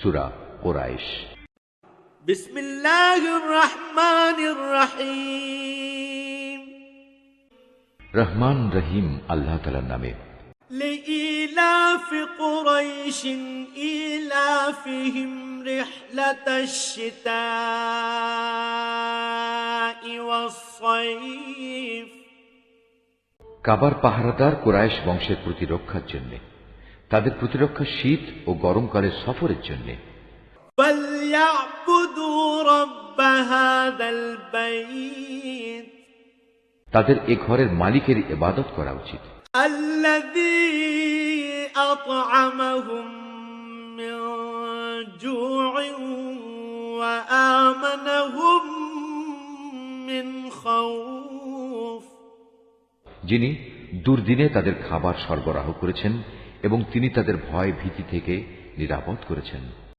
সুরা কোরাইশ بسم الله الرحمن الرحيم রহমান রহিম আল্লাহ তালার নামে لإيلاف قريش إيلافهم رحلة الشتاء والصيف কাবার পাহারাদার কোরাইশ বংশের প্রতিরক্ষার জন্য তাদের প্রতিরক্ষা শীত ও গরমকালের সফরের জন্য। তাদের এ ঘরের মালিকের ইবাদত করা উচিত। যিনি দুর্দিনে তাদের খাবার সরবরাহ করেছেন এবং তিনি তাদের ভয় ভীতি থেকে নিরাপদ করেছেন।